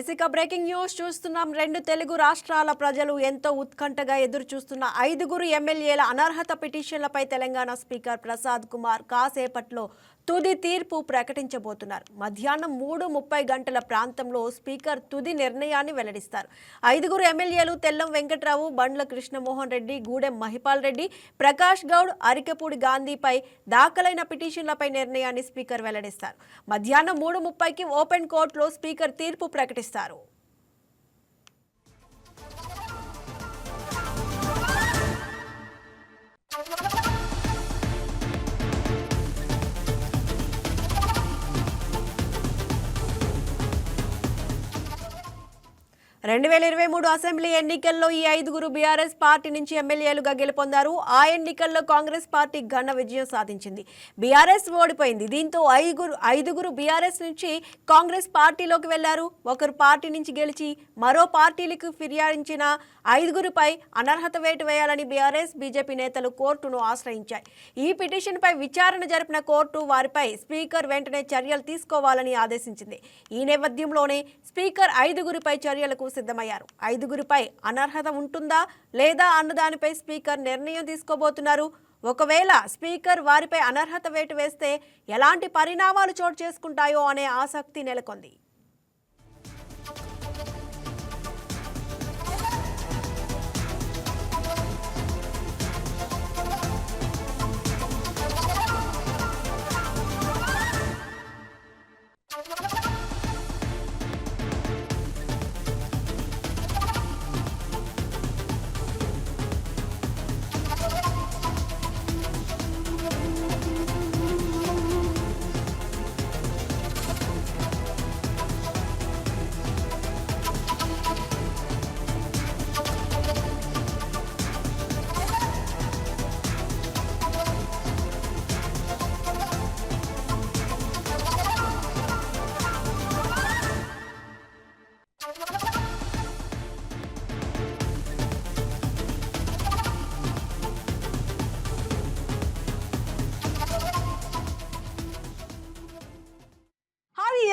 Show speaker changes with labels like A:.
A: ఐసిక breaking news చూస్తున్నాం. రెండు తెలుగు రాష్ట్రాల ప్రజలు ఎంతో ఉత్కంఠగా ఎదురు చూస్తున్న ఐదుగురు ఎమ్మెల్యేల అనర్హత పిటిషన్లపై తెలంగాణ స్పీకర్ ప్రసాద్ కుమార్ కాసేపట్లో తుది తీర్పు ప్రకటించబోతున్నారు. మధ్యాహ్నం మూడు ముప్పై గంటల ప్రాంతంలో స్పీకర్ తుది నిర్ణయాన్ని వెల్లడిస్తారు. ఐదుగురు ఎమ్మెల్యేలు తెల్లం వెంకట్రావు బండ్ల కృష్ణమోహన్ రెడ్డి గూడెం మహిపాల్ రెడ్డి ప్రకాష్ గౌడ్ అరికపూడి గాంధీపై దాఖలైన పిటిషన్లపై నిర్ణయాన్ని స్పీకర్ వెల్లడిస్తారు. మధ్యాహ్నం మూడు ముప్పైకి ఓపెన్ కోర్టులో స్పీకర్ తీర్పు ప్రకటిస్తారు. વિસ્તારો. రెండు వేల ఇరవై మూడు అసెంబ్లీ ఎన్నికల్లో ఈ ఐదుగురు బీఆర్ఎస్ పార్టీ నుంచి ఎమ్మెల్యేలుగా గెలుపొందారు. ఆ ఎన్నికల్లో కాంగ్రెస్ పార్టీ ఘన విజయం సాధించింది. బీఆర్ఎస్ ఓడిపోయింది. దీంతో ఐదుగురు ఐదుగురు బీఆర్ఎస్ నుంచి కాంగ్రెస్ పార్టీలోకి వెళ్ళారు. ఒకరు పార్టీ నుంచి గెలిచి మరో పార్టీలకు ఫిర్యాదించిన ఐదుగురిపై అనర్హత వేటు వేయాలని బీఆర్ఎస్ బీజేపీ నేతలు కోర్టును ఆశ్రయించాయి. ఈ పిటిషన్పై విచారణ జరిపిన కోర్టు వారిపై స్పీకర్ వెంటనే చర్యలు తీసుకోవాలని ఆదేశించింది. ఈ నేపథ్యంలోనే స్పీకర్ ఐదుగురిపై చర్యలకు సిద్ధమయ్యారు. ఐదుగురిపై అనర్హత ఉంటుందా లేదా అన్నదానిపై స్పీకర్ నిర్ణయం తీసుకోబోతున్నారు. ఒకవేళ స్పీకర్ వారిపై అనర్హత వేటు వేస్తే ఎలాంటి పరిణామాలు చోటు చేసుకుంటాయో అనే ఆసక్తి నెలకొంది.